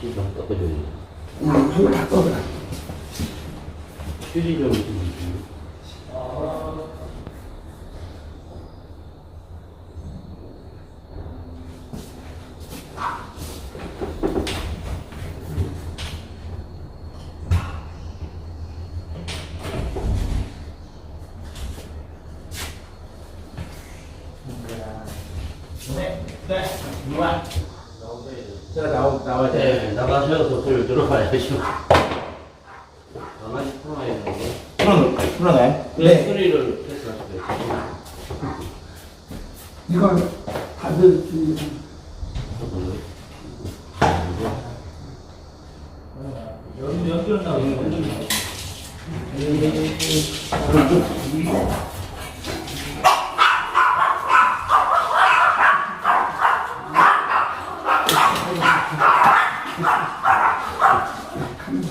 좀 닦아줘야 응, 한번 다 떠버려. 휴지 좀 좀. 네, 네, 누가? 돼. 네, 나가셔서 소리 들어봐야죠. 강아지 풀어야 되는데. 풀어 풀어놔요. 그 네. 소리를 테스트하시고요. 이걸 다들 이 여기 연결 나오는 거. 오늘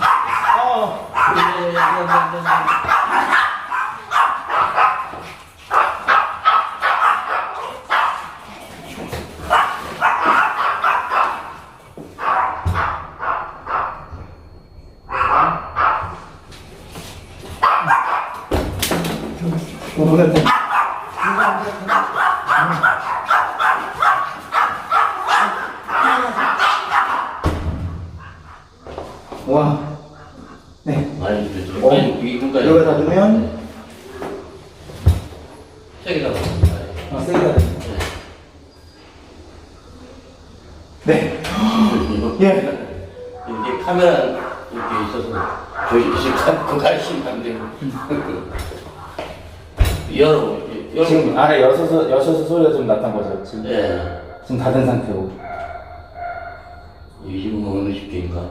와. 네. 어. 맨 위까지. 여기 닫으면 책에다가. 아 세게 닫. 네. 예. 이게 카메라 이렇게 있어서 조심씩 잡고 가시면 안 되고. 열어, 열어. 지금 안에 여셔서 여셔서 소리가 좀 났던 거죠. 지금 예. 지금 닫은 상태고. 이 집은 어느 집인가?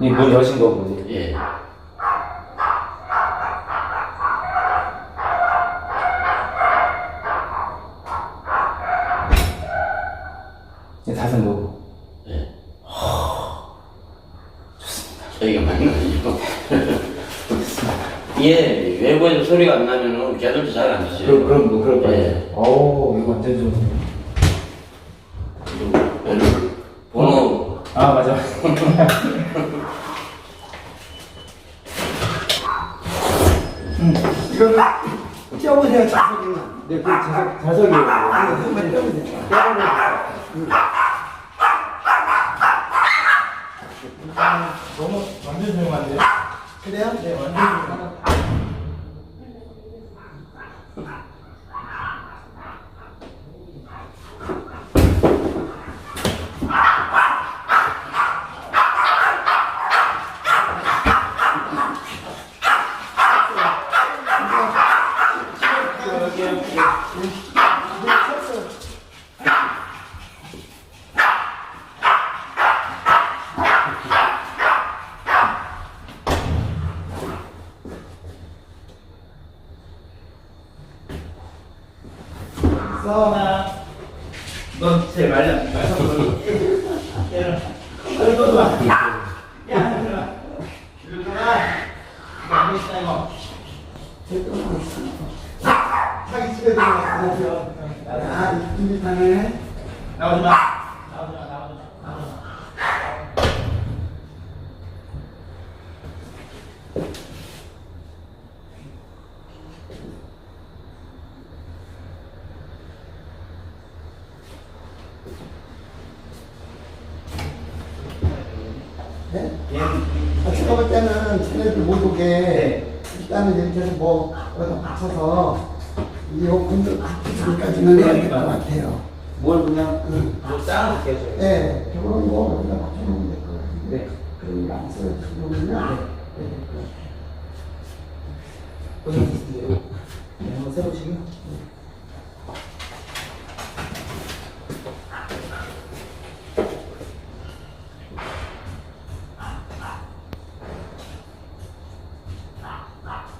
이문 여신 거고 이제. 예. 이제 닫은 거고. 예. 좋습니다. 저희가 많이 가지고. 예, 외부에서 소리가 안 나면은 걔들도 잘 안 듣어요. 그럼 그럼 뭐 그럴 거예요. 예. 오 이거 완전 좀. 그리고 번호, 아 맞아. 이거를 쪄보세요, 자석이나. 네, 그 자석 자석이에요. 한번 쪄보세요. 너무 완전 조용한데요? 그래요? 네, 완전 조용. 써나. 넌 제일 말려. 말썽 얘는 얼굴도 와. 야. 일로 와. 안 있다 이거. 자기 집에 들어갔어요. 아, 이쁜 짓하네. 나오지 마. 나오지 마. 나오지 마. 나오지 마. 네? 얘는 아, 제가 볼 때는 쟤네들 못 오게 일단은 이렇게 해서 뭐 여기다 받쳐서 이 오픈도 바뀌기까지는 해야 될 것 같아요. 뭘 그냥 뭐 쌓아놓게 해줘요. 네, 저거는 뭐 여기다 맞춰놓으면 될것 같은데 네. 그런 거 안 써요. 그러면 네. 네. 보여주세요. 네, 한번 세보시고요. 啊。